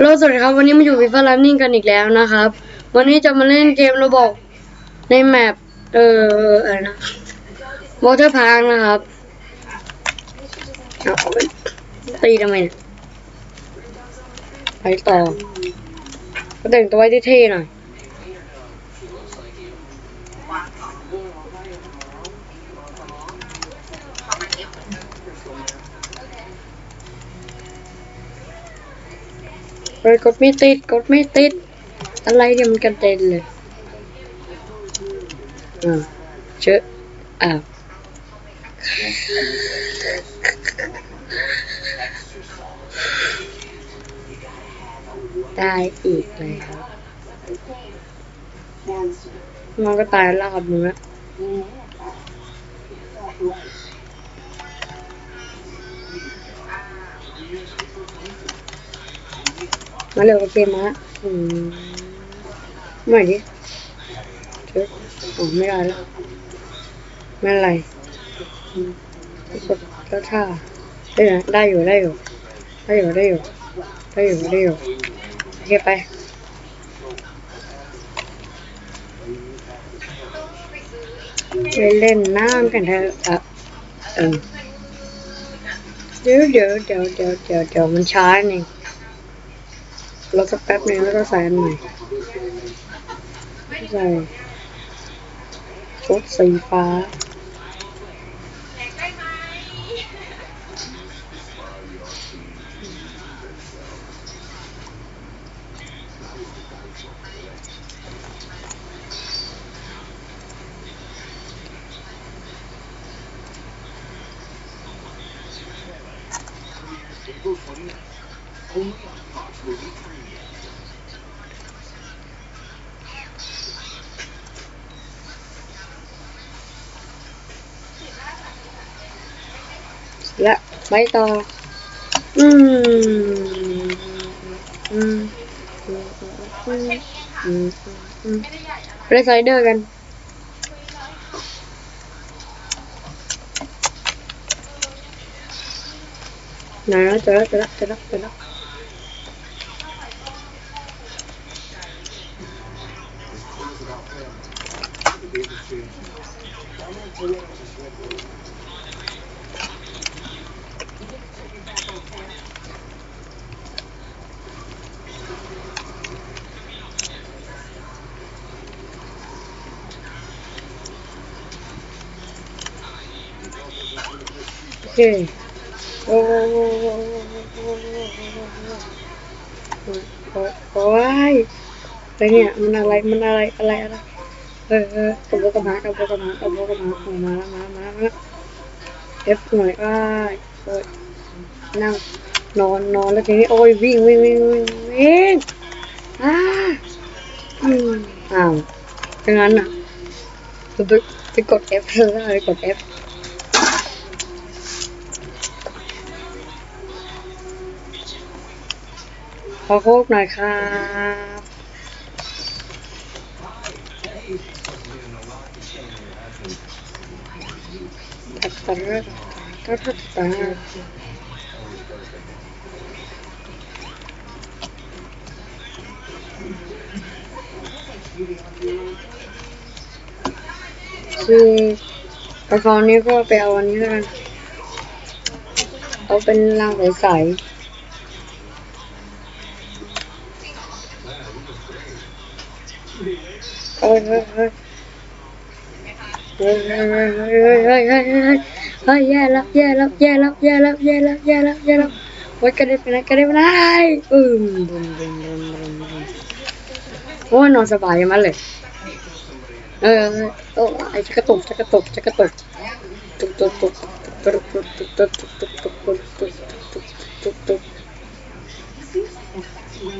โลสวัสดีครับวันนี้มาอยู่วีฟาลันนิ่งกันอีกแล้วนะครับ วันนี้จะมาเล่นเกมระบบในแมปเอ่ออะไรนะวอเตอร์พาร์คนะครับตีทำไมไปต่อก็แต่งตัวไว้เท่หน่อย เฮ้ยกดไม่ติดกดไม่ติด อะไรเนี่ยมันกระเด็นเลยอ่าเชอะอ่าได้อีกเลยครับมันก็ตายแล้วครับมึงแล้ มาเร็วเกมมาอืมไม่ดิเช็อ๋ไม่ได้แล้วไม่อะไรกดแล้วท่าได้นะได้อยู่ได้อยู่ได้อยู่ได้อยู่ได้อยู่ได้อยู่โอเคไปไปเล่นน้ำกันเถอะอะเออเดี๋ยวเดี๋ยวเดี๋ยวเดี๋ยวเดี๋ยวมันช้านี่ แล้วสักแป๊บนึงแล้วก็ใส่อันใหม่ใส่ชุดสีฟ้าผู้ผลคุ้มฝากหลุม และไปต่อ อืมอืมอืมอืมอืมไปสไลเดอร์กัน ไหนแล้วเจอแล้วเจอแล้วเจอแล้วเจอแล้ว คโอ้โอ้ยอะไรเนี่ยมันอะไรมันอะไรอะไรอะไรเออเออกระบกระหากระบกระหากระบกระมาออกมามามามาเอฟหน่อยอ้เปิดนั่งนอนนอนแล้วทีนี้โอ้ยวิ่งวิ่งวิ่งวิ่งวิ่งอ้าอ้าวอย่างนั้นอะจะไปกดเอฟเลยกดเอฟ อโคกหน่อยครับตัดตัดตัดตัดตัดคือไปฟองนี้ก็ไปเอาอันนี้แล้วกันเอาเป็นรางใสๆ เฮ้ยเฮ้ยเฮ้ยเฮ้ยเฮ้ยเฮ้ยเฮ้ยเฮ้ยเฮ้ยเฮ้ยแย่แล้วแย่แล้วแย่แล้วแย่แล้วแย่แล้วแย่แล้วแย่แล้วโอ้ยกระเด็นไปนะกระเด็นไปนะอืมบึมบึมบึมบึมบึมโอ้ยนอนสบายมากเลยเออโอ้ไอ้จะกระตุกจะกระตุกจะกระตุกตุกตุกตุกตุกตุกตุกตุกตุกตุกตุกตุกตุกตุก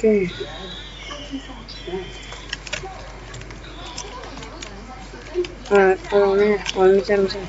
เคอ่าเอาแน่อ๋อไม่ใช่ไม่ใช่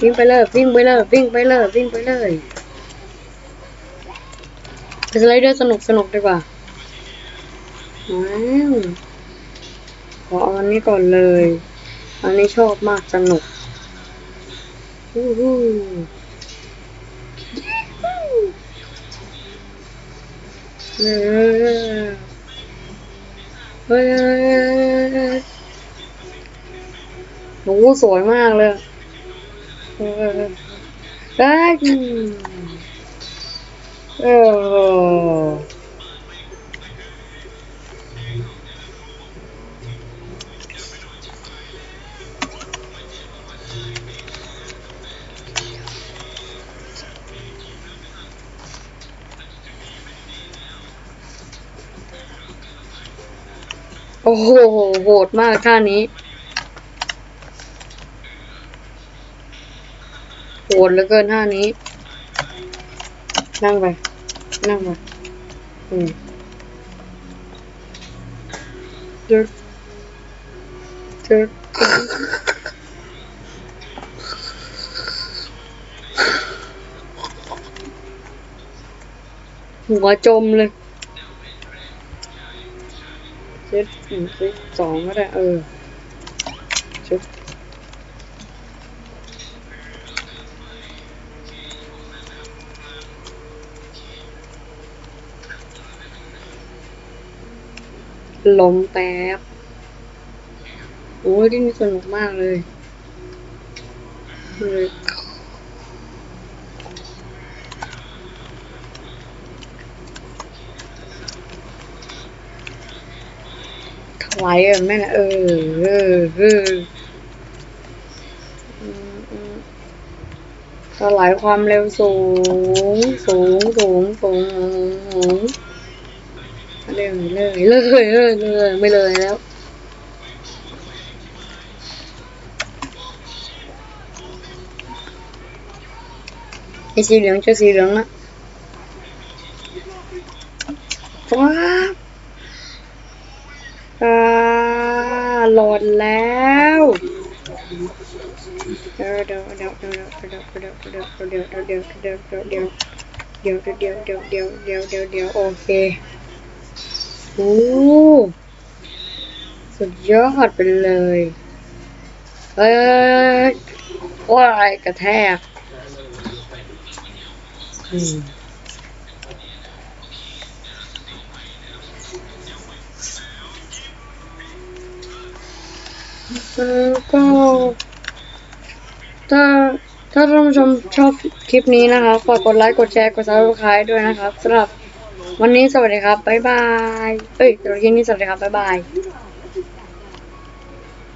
วิ่งไปเลยวิ่งไปเลยวิ่งไปเลยวิ่งไปเลยไปสไลเดอร์สนุกสนุกดีกว่าว้าว ขออาอันนี้ก่อนเลย อันนี้ชอบมากสนุกฮู้ฮู้เฮ้ยเฮ้ยเฮ้ยเฮ้ยเฮ้ยโอ้โหสวยมากเลยเออได้เออ โอ้โหโหดมากท่านี้โหดเหลือเกินท่านี้ นั่งไป นั่งไปอืมเจ๊เจ๊หัวจมเลย เซตหนึ่งเซตสองก็ได้ เออชุบลมแป๊บ โอ้ยที่นี่สนุกมากเลยเลยถ วายอะแม่นะเออเออเอออืมอืมถลายความเร็วสูง สูง สูง สูงสูงเร็วเลยเลยเลยเลยไม่เลยแล้วไอ้สีเหลืองเจอสีเหลืองละว้า โหลดแล้วเดี๋ยวเดี๋ยวเดี๋ยวเดี๋ยวเดี๋ยวเดี๋ยวเดี๋ยวเดี๋ยวเดี๋ยวเดี๋ยวเดี๋ยวเดี๋ยวเดี๋ยวเดี๋ยวเดี๋ยวเดี๋ยวเดี๋ยวเดี๋ยวเดี๋ยวโอเคโอ้สุดยอดไปเลยเอ้ยว้ายกระแทกอืม แล้วก็ถ้าถ้าท่านผู้ชมชอบคลิปนี้นะคะฝากกดไลค์กดแชร์กดซับสไครต์ด้วยนะครับสำหรับวันนี้สวัสดีครับบ๊ายบายเอ้ยสำหรับคลิปนี้สวัสดีครับบ๊ายบาย